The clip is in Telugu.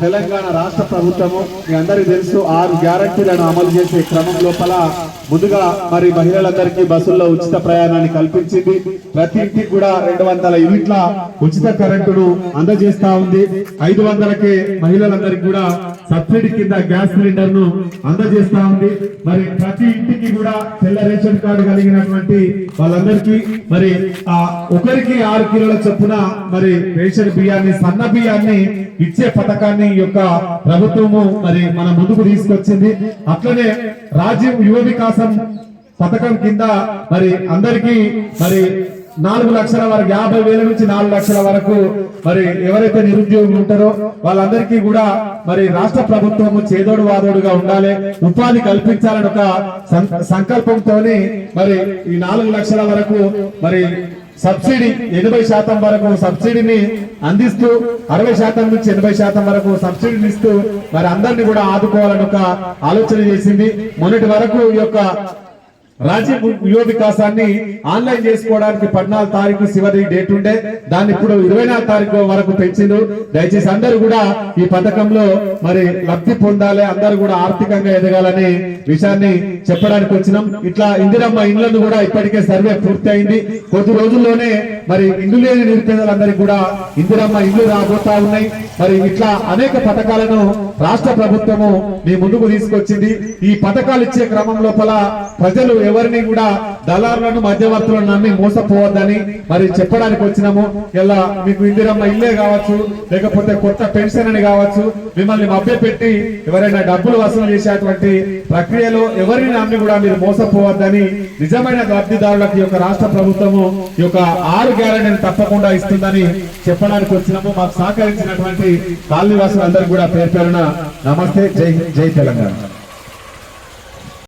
తెలంగాణ రాష్ట్ర ప్రభుత్వము మీ అందరికీ తెలుసు ఆరు గ్యారంటీలను అమలు చేసే క్రమం లోపల ముందుగా మరి మహిళలందరికీ బస్సుల్లో ఉచిత ప్రయాణాన్ని కల్పించింది. ప్రతి ఇంటికి కూడా రెండు వందల యూనిట్ల ఉచిత కరెంటును అందజేస్తా ఉంది. ఐదు వందలకే మహిళలందరికీ కూడా సబ్సిడీ కింద గ్యాస్ సిలిండర్ను అందజేస్తా ఉంది. మరి ప్రతి ఇంటికి కూడా తెల్ల రేషన్ కార్డు కలిగినటువంటి వాళ్ళందరికీ మరి ఆ ఒకరికి ఆరు కిలోల చొప్పున మరి రేషన్ బియ్యాన్ని సన్న బియ్యాన్ని ఇచ్చే పథకాన్ని యొక్క ప్రభుత్వము మరి మన ముందుకు తీసుకొచ్చింది. అట్లనే రాజీవ్ యువ వికాస్ పథకం కింద మరి అందరికీ మరి నాలుగు లక్షల వరకు యాభై వేల నుంచి నాలుగు లక్షల వరకు మరి ఎవరైతే నిరుద్యోగులు ఉంటారో వాళ్ళందరికీ కూడా మరి రాష్ట్ర ప్రభుత్వము చేదోడు వాదోడుగా ఉండాలి. ఉపాధి కల్పించాలని ఒక సంకల్పంతో సంకల్పంతోని మరి ఈ నాలుగు లక్షల వరకు మరి సబ్సిడీ ఎనభై శాతం వరకు సబ్సిడీని అందిస్తూ అరవై శాతం నుంచి ఎనభై శాతం వరకు సబ్సిడీలు ఇస్తూ మరి అందరినీ కూడా ఆదుకోవాలని ఒక ఆలోచన చేసింది. మొన్నటి వరకు ఈ యొక్క రాజీవ్ యువ వికాసాన్ని ఆన్లైన్ చేసుకోవడానికి పద్నాలుగు తారీఖు చివరి డేట్ ఉండే. దాన్ని ఇప్పుడు ఇరవై నాలుగు తారీఖు వరకు పెంచిండు. దయచేసి అందరూ కూడా ఈ పథకంలో మరి లబ్ధి పొందాలి. అందరూ కూడా ఆర్థికంగా ఎదగాలని విషయాన్ని చెప్పడానికి వచ్చినాం. ఇట్లా ఇందిరమ్మ ఇండ్లను కూడా ఇప్పటికే సర్వే పూర్తి అయింది కొద్ది రోజుల్లోనే మరి ఇండ్లు లేని నిరుపేదలందరికీ కూడా ఇందిరమ్మ ఇండ్లు రాబోతా ఉన్నాయి. మరి ఇట్లా అనేక పథకాలను రాష్ట్ర ప్రభుత్వము మీ ముందుకు తీసుకొచ్చింది. ఈ పథకాలు ఇచ్చే క్రమం లోపల ప్రజలు ఎవరిని కూడా దళారులను మధ్యవర్తులను నమ్మి మోసపోవద్దని మరి చెప్పడానికి వచ్చినాము. ఇలా మీకు ఇందిరమ్మ ఇల్లే కావచ్చు లేకపోతే కొత్త పెన్షన్ అని కావచ్చు మిమ్మల్ని మభ్యపెట్టి ఎవరైనా డబ్బులు వసూలు చేసేటువంటి ప్రక్రియలో ఎవరిని నమ్మి కూడా మీరు మోసపోవద్దని నిజమైన లబ్ధిదారులకు యొక్క రాష్ట్ర ప్రభుత్వము ఈ యొక్క ఆరు గ్యారెంటీని తప్పకుండా ఇస్తుందని చెప్పడానికి వచ్చినాము. మాకు సహకరించినటువంటి కాలనీవాసులందరికీ కూడా పేరు పేరున నమస్తే. జై జై తెలంగాణ.